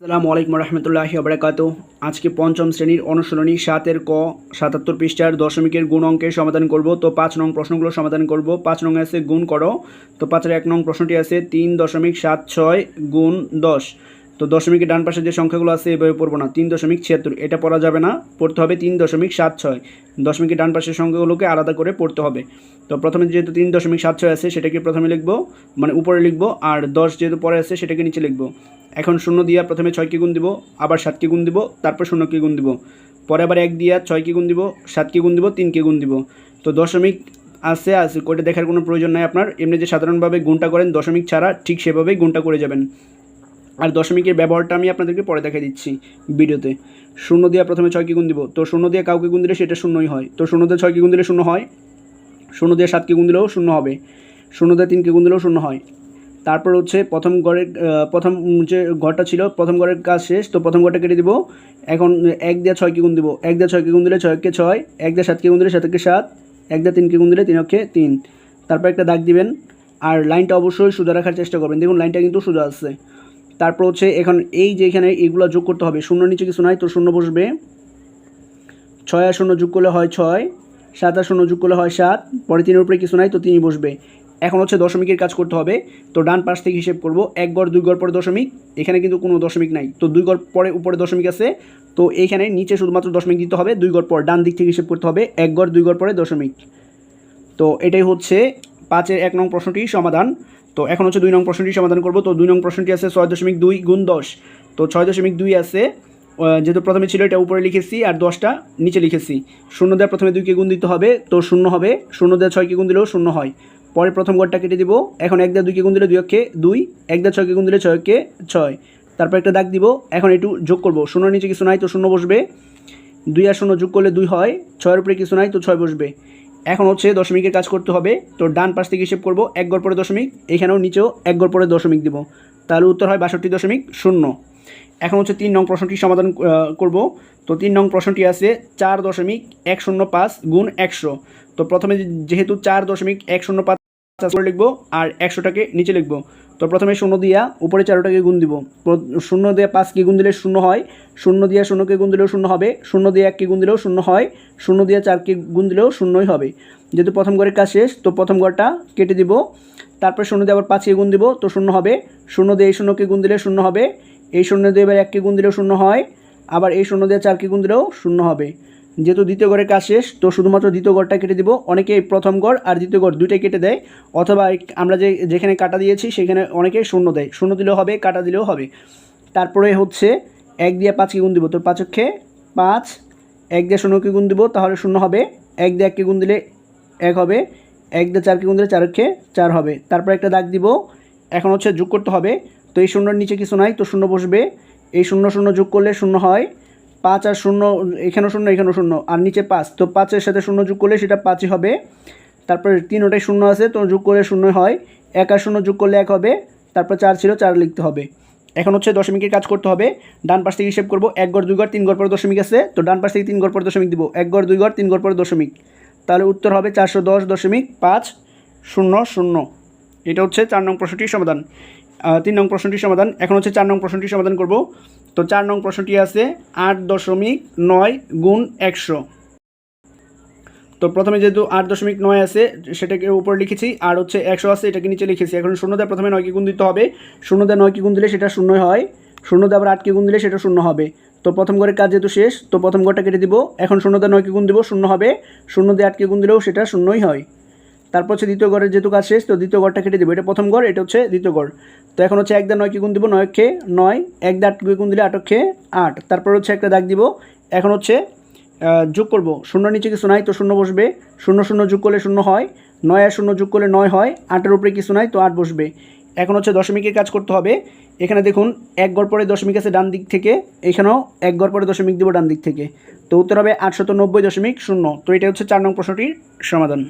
আসসালামু আলাইকুম রহমতুল্লাহি আবরাকাত আজকে পঞ্চম শ্রেণির অনুশীলনী সাতের ক, সাতাত্তর পৃষ্ঠার দশমিকের গুণ অঙ্কের সমাধান করব। তো পাঁচ নং প্রশ্নগুলো সমাধান করব। পাঁচ নং আছে গুণ করো। তো পাঁচের এক নং প্রশ্নটি আছে তিন দশমিক সাত ছয় গুণ দশ। তো দশমিকের ডান পাশে যে সংখ্যাগুলো আছে এভাবে পড়ব না, তিন দশমিক ছিয়াত্তর। এটা পড়া যাবে না, পড়তে হবে তিন দশমিক সাত ছয়। দশমিকের ডান পাশের সংখ্যাগুলোকে আলাদা করে পড়তে হবে। তো প্রথমে যেহেতু তিন দশমিক সাত ছয় আছে, সেটাকে প্রথমে লিখব মানে উপরে লিখব, আর দশ যেহেতু পরে আছে, সেটাকে নিচে লিখব। এখন শূন্য দিয়া প্রথমে ছয়কে গুণ দিব, আবার সাতকে গুণ দিব, তারপর শূন্যকে গুণ দিব। পরে আবার এক দিয়া ছয়কে গুণ দিব, সাতকে গুণ দিব, তিনকে গুণ দিব। তো দশমিক আছে আছে কোটা দেখার কোনো প্রয়োজন নাই আপনার। এমনি যে সাধারণভাবে গুণটা করেন, দশমিক ছাড়া ঠিক সেভাবেই গুণটা করে যাবেন। আর দশমিকের ব্যবহারটা আমি আপনাদেরকে পরে দেখা দিচ্ছি ভিডিওতে। শূন্য দিয়ে প্রথমে ছয়কে গুণ দিব। তো শূন্য দিয়ে কাউকে গুণ দিলে সেটা শূন্যই হয়। তো শূন্য দিয়ে ছয়কে গুণ দিলে শূন্য হয়। শূন্য দিয়ে সাতকে গুণ দিলেও শূন্য হবে। শূন্য দিয়ে তিনকে গুণ দিলেও শূন্য হয়। তারপর হচ্ছে প্রথম গড়ের প্রথম যে ঘরটা ছিল, প্রথম গড়ের কাজ শেষ। তো প্রথম ঘরটা কেটে দিব। এখন এক দিয়ে ছয়কে গুণ দিব। এক দিয়ে ছয়কে গুণ দিলে ছয়কে ছয়, এক দিয়ে সাতকে গুণ দিলে সাতকে সাত, এক দিয়ে তিনকে গুণ দিলে তিন অক্ষে তিন। তারপর একটা দাগ দিবেন। আর লাইনটা অবশ্যই সোজা রাখার চেষ্টা করবেন। দেখুন, লাইনটা কিন্তু সোজা আছে। তারপর হচ্ছে এখন এই যে এখানে এইগুলো যোগ করতে হবে, শূন্য নিচে কিছু নাই তো শূন্য বসবে। ছয় আর শূন্য যোগ করলে হয় ছয়, সাত আর শূন্য যোগ করলে হয় সাত, পরে তিনের উপরে কিছু নাই তো তিনই বসবে। এখন হচ্ছে দশমিকের কাজ করতে হবে, তো ডান পাশ থেকে হিসেব করব, এক গড়, দুই গড় পরে দশমিক, এখানে কিন্তু কোনো দশমিক নাই, তো দুই গড় পরে উপরে দশমিক আছে, তো এইখানে নিচে শুধুমাত্র দশমিক দিতে হবে, দুই গড় পর ডান দিক থেকে হিসেব করতে হবে, এক গড়, দুই গড় পরে দশমিক। তো এটাই হচ্ছে পাঁচের এক নং প্রশ্নটির সমাধান। তো এখন হচ্ছে দুই নং প্রশ্নটি সমাধান করব। তো দুই নং প্রশ্নটি আছে ছয় দশমিক দুই গুণ দশ। তো ছয় দশমিক দুই আছে যেহেতু প্রথমে ছিল এটা উপরে লিখেছি আর দশটা নিচে লিখেছি। শূন্য দেওয়া প্রথমে দুইকে গুণ দিতে হবে, তো শূন্য হবে। শূন্য দেওয়া ছয়কে গুণ দিলেও শূন্য হয়। পরে প্রথম গড়টা কেটে দিব। এখন এক দেওয়া দুইকে গুণ দিলে দুই অক্ষে দুই, এক দেওয়া ছয়কে গুণ দিলে ছয় অক্ষে ছয়। তারপর একটা দাগ দিব। এখন একটু যোগ করব। শূন্য নিচে কিছু নাই তো শূন্য বসবে। দুই আর শূন্য যোগ করলে দুই হয়। ছয়ের উপরে কিছু নাই তো ছয় বসবে। এখন হচ্ছে দশমিকের কাজ করতে হবে। তো ডান পাশ থেকে হিসেব করব, এক গড় পরে দশমিক, এখানেও নিচেও এক গড় পরে দশমিক দিব। তাহলে উত্তর হয় বাষট্টি দশমিক শূন্য। এখন হচ্ছে তিন নং প্রশ্নটি সমাধান করব। তো তিন নং প্রশ্নটি আছে চার দশমিক এক শূন্য পাঁচ গুণ একশো। তো প্রথমে যেহেতু চার দশমিক এক শূন্য পাঁচ লিখব আর একশোটাকে নিচে লিখব। তো প্রথমে শূন্য দিয়া উপরে চারোটাকে গুণ দিব। শূন্য দিয়ে পাঁচকে গুণ দিলে শূন্য হয়, শূন্য দিয়ে শূন্যকে গুণ দিলেও শূন্য হবে, শূন্য দিয়ে এককে গুণ দিলেও শূন্য হয়, শূন্য দিয়ে চারকে গুণ দিলেও শূন্যই হবে। যেহেতু প্রথম ঘরের কাজ শেষ, তো প্রথম ঘরটা কেটে দিব, তারপর শূন্য দিয়ে আবার পাঁচকে গুণ দিব, তো শূন্য হবে। শূন্য দিয়ে এই শূন্যকে গুণ দিলে শূন্য হবে, এই শূন্য দিয়ে এবার এককে গুণ দিলেও শূন্য হয়, আবার এই শূন্য দিয়ে চারকে গুণ দিলেও শূন্য হবে। যেহেতু দ্বিতীয় গড়ের কাজ শেষ, তো শুধুমাত্র দ্বিতীয় গড়টা কেটে দিব। অনেকে প্রথম গড় আর দ্বিতীয় গড় দুইটাই কেটে দেয়। অথবা আমরা যে, যেখানে কাটা দিয়েছি, সেখানে অনেকে শূন্য দেয়। শূন্য দিলেও হবে, কাটা দিলেও হবে। তারপরে হচ্ছে এক দিয়ে পাঁচকে গুণ দিব। তো পাঁচক্ষে পাঁচ। এক দিয়ে শূন্যকে গুণ দিব, তাহলে শূন্য হবে। এক দিয়ে এককে গুণ দিলে এক হবে। এক দিয়ে চারকে গুণ দিলে চারক্ষে চার হবে। তারপর একটা দাগ দিব। এখন হচ্ছে যোগ করতে হবে। তো এই শূন্যর নিচে কিছু নাই, তো শূন্য বসবে। এই শূন্য শূন্য যোগ করলে শূন্য হয়। পাঁচ আর শূন্য, এখানেও শূন্য এখানেও শূন্য, আর নিচে পাঁচ। তো পাঁচের সাথে শূন্য যোগ করলে সেটা পাঁচই হবে। তারপরে তিন ওটাই শূন্য আছে, তো যোগ করলে শূন্য হয়। এক আর শূন্য যোগ করলে এক হবে, তারপর চার ছিল, চার লিখতে হবে। এখন হচ্ছে দশমিকের কাজ করতে হবে। ডান পাশ থেকে হিসেব করব, এক গড়, দুই গড়, তিন গড় পরে দশমিক আছে। তো ডান পাশ থেকে তিন গড় পরে দশমিক দিব, এক গড়, দুই গড়, তিন গড় পরে দশমিক। তাহলে উত্তর হবে চারশো দশ দশমিক পাঁচ, শূন্য শূন্য। এটা হচ্ছে চার নং প্রশ্নটির সমাধান। তিন নং প্রশ্নটির সমাধান। এখন হচ্ছে চার নং প্রশ্নটির সমাধান করব। তো চার নং প্রশ্নটি আছে আট দশমিক নয় গুণ একশো। তো প্রথমে যেহেতু আট দশমিক নয় আছে, সেটাকে উপরে লিখেছি, আর হচ্ছে একশো আছে, এটাকে নিচে লিখেছি। এখন শূন্য দিয়ে প্রথমে নয়কে গুণ দিতে হবে। শূন্য দিয়ে নয়কে গুণ দিলে সেটা শূন্য হয়। শূন্য দিয়ে আবার আটকে গুণ দিলে সেটা শূন্য হবে। তো প্রথম ঘরের কাজ যেহেতু শেষ, তো প্রথম ঘরটা কেটে দিব। এখন শূন্য দিয়ে নয়কে গুণ দিব, শূন্য হবে। শূন্য দিয়ে আটকে গুণ দিলেও সেটা শূন্যই হয়। তারপর হচ্ছে দ্বিতীয় ঘরের যেহেতু কাজ শেষ, তো দ্বিতীয় ঘরটা কেটে দেবো। এটা প্রথম ঘর, এটা হচ্ছে দ্বিতীয় ঘর। তো এখন হচ্ছে এক দা নয় নয়কে গুণ দিব নয় খে নয়, এক দা আটকে গুণ দিলে আটক আট। তারপর হচ্ছে একটা দাগ দিব, এখন হচ্ছে যোগ করব। শূন্য নিচে কিছু নাই, তো শূন্য বসবে। শূন্য শূন্য যোগ করলে শূন্য হয়, নয় আর শূন্য যোগ করলে নয় হয়, আটের উপরে কিছু নাই, তো আট বসবে। এখন হচ্ছে দশমিকের কাজ করতে হবে। এখানে দেখুন, এক গড় পরে দশমিক আছে ডান দিক থেকে, এখানেও এক গড় পরে দশমিক দিব ডান দিক থেকে। তো উত্তর হবে আটশত নব্বই দশমিক শূন্য। তো এটা হচ্ছে চার নং প্রশ্নটির সমাধান।